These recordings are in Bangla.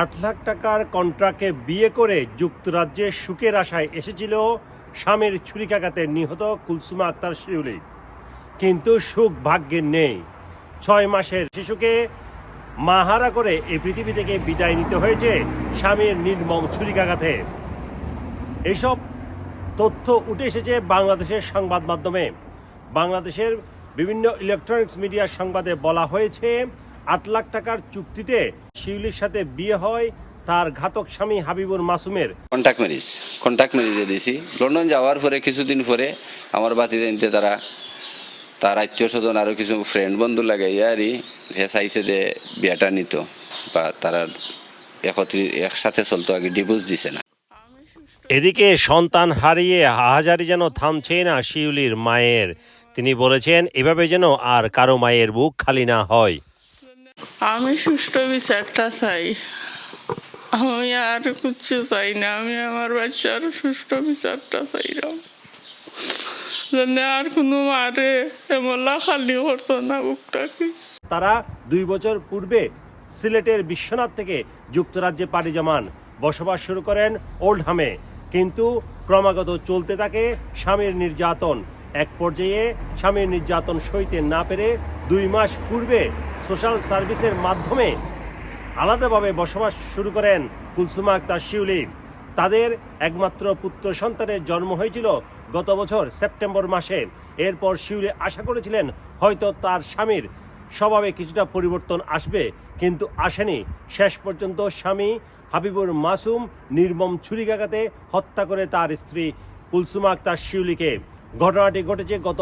আট লাখ টাকার কন্ট্রাক্টে বিয়ে করে যুক্তরাজ্যে সুখের আশায় এসেছিল স্বামীর ছুরিকাঘাতে নিহত কুলসুমা আক্তার শিউলি। কিন্তু সুখ ভাগ্যের নেই। ছয় মাসের শিশুকে মাহারা করে এই পৃথিবী থেকে বিদায় নিতে হয়েছে স্বামীর নির্মম ছুরিকাঘাতে। এইসব তথ্য উঠে এসেছে বাংলাদেশের সংবাদ মাধ্যমে। বাংলাদেশের বিভিন্ন ইলেকট্রনিক্স মিডিয়ার সংবাদে বলা হয়েছে, আট লাখ টাকার চুক্তিতে শিউলির সাথে বিয়ে হয় তার ঘাতক স্বামী হাবিবুর মাসুমের। কন্ট্যাক্ট ম্যারেজ কন্ট্যাক্ট ম্যারেজে দিয়েছি। লন্ডন যাওয়ার পরে কিছুদিন পরে আমার বাতি জানতে তারা তার আত্মীয় স্বজন আরও কিছু ফ্রেন্ড বন্ধু লাগাইয়া আরই হে চাইছে যে বিয়াটা নিত বা তারা একত্রি একসাথে চলতো আগে ডিভোর্স দিছে না। এদিকে সন্তান হারিয়ে হাহাজারি যেন থামছে না শিউলির মায়ের। তিনি বলেছেন এভাবে যেন আর কারও মায়ের বুক খালি না হয়। আমি সুষ্ঠু বিচারটা চাই। আমি আর কিচ্ছু চাই না। আমি আমার বাচ্চার সুষ্ঠু বিচারটা চাইলাম। আর কোনো মারে এমলা খালি করতো না বুকটাকে। তারা দুই বছর পূর্বে সিলেটের বিশ্বনাথ থেকে যুক্তরাজ্যে পাড়ি জমান। বসবাস শুরু করেন ওল্ডহামে। কিন্তু ক্রমাগত চলতে থাকে স্বামীর নির্যাতন। এক পর্যায়ে স্বামীর নির্যাতন সইতে না পেরে দুই মাস পূর্বে সোশ্যাল সার্ভিসের মাধ্যমে আলাদাভাবে বসবাস শুরু করেন কুলসুমা আক্তার শিউলি তাদের একমাত্র পুত্র সন্তানের জন্ম হয়েছিল গত বছর সেপ্টেম্বর মাসে। এরপর শিউলি আশা করেছিলেন হয়তো তার স্বামীর স্বভাবে কিছুটা পরিবর্তন আসবে, কিন্তু আসেনি। শেষ পর্যন্ত স্বামী হাবিবুর মাসুম নির্মম ছুরিকাঘাতে হত্যা করে তার স্ত্রী কুলসুমা আক্তার শিউলিকে ঘটনাটি ঘটেছে গত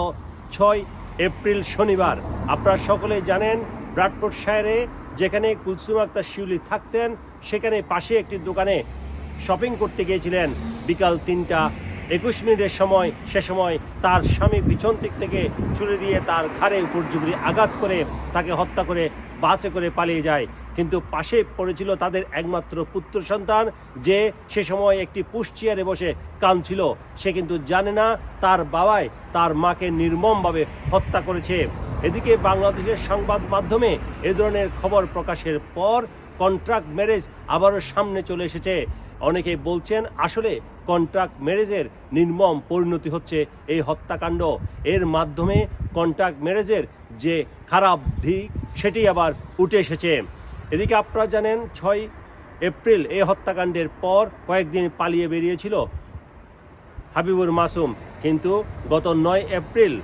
ছয় এপ্রিল শনিবার। আপনারা সকলে জানেন ব্রাডফোর্ড শায়ারে, যেখানে কুলসুম আক্তার শিউলি থাকতেন, সেখানে পাশে একটি দোকানে শপিং করতে গিয়েছিলেন। বিকাল তিনটা একুশ মিনিটের সময়, সে সময় তার স্বামী পিছন দিক থেকে ছুরি দিয়ে তার ঘাড়ে উপর্যুপরি আঘাত করে তাকে হত্যা করে বাসে করে পালিয়ে যায়। কিন্তু পাশে পড়েছিল তাদের একমাত্র পুত্র সন্তান, যে সে সময় একটি পুশ চেয়ারে বসে কাঁদছিল। সে কিন্তু জানে না, তার বাবাই তার মাকে নির্মমভাবে হত্যা করেছে। এদিকে বাংলাদেশের সংবাদ মাধ্যমে এ ধরনের খবর প্রকাশের পর কন্ট্রাক্ট ম্যারেজ আবারও সামনে চলে এসেছে। অনেকে বলছেন আসলে কন্ট্রাক্ট ম্যারেজের নির্মম পরিণতি হচ্ছে এই হত্যাকাণ্ড। এর মাধ্যমে কন্ট্রাক্ট ম্যারেজের যে খারাপ দিক, সেটি আবার উঠে এসেছে। এদিকে আপনারা জানেন, ছয় এপ্রিল এই হত্যাকাণ্ডের পর কয়েকদিন পালিয়ে বেরিয়েছিল হাবিবুর মাসুম। কিন্তু গত নয় এপ্রিল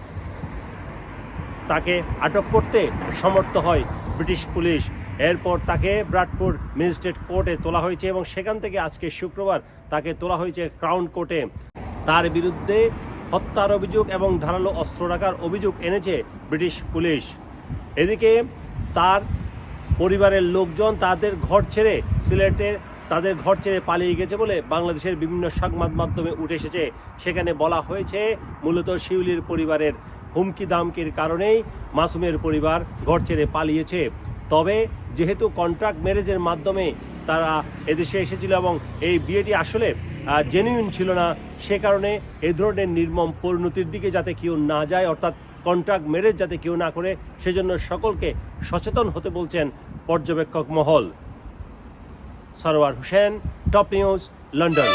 তাকে আটক করতে সমর্থ হয় ব্রিটিশ পুলিশ। এরপর তাকে ব্রাডপুর ম্যাজিস্ট্রেট কোর্টে তোলা হয়েছে এবং সেখান থেকে আজকে শুক্রবার তাকে তোলা হয়েছে ক্রাউন কোর্টে। তার বিরুদ্ধে হত্যার অভিযোগ এবং ধারালো অস্ত্র রাখার অভিযোগ এনেছে ব্রিটিশ পুলিশ। এদিকে তার পরিবারের লোকজন তাদের ঘর ছেড়ে সিলেটের তাদের ঘর ছেড়ে পালিয়ে গেছে বলে বাংলাদেশের বিভিন্ন সংবাদ মাধ্যমে উঠে এসেছে। সেখানে বলা হয়েছে, মূলত শিউলির পরিবারের হুমকি দামকির কারণেই মাসুমের পরিবার ঘর ছেড়ে পালিয়েছে। তবে যেহেতু কন্ট্রাক্ট ম্যারেজের মাধ্যমে তারা এদেশে এসেছিল এবং এই বিয়েটি আসলে জেনুইন ছিল না, সে কারণে এ ধরনের নির্মম পরিণতির দিকে যাতে কেউ না যায়, অর্থাৎ কন্ট্রাক্ট ম্যারেজ যাতে কেউ না করে, সেজন্য সকলকে সচেতন হতে বলছেন পর্যবেক্ষক মহল। Sarwar Hossain top news London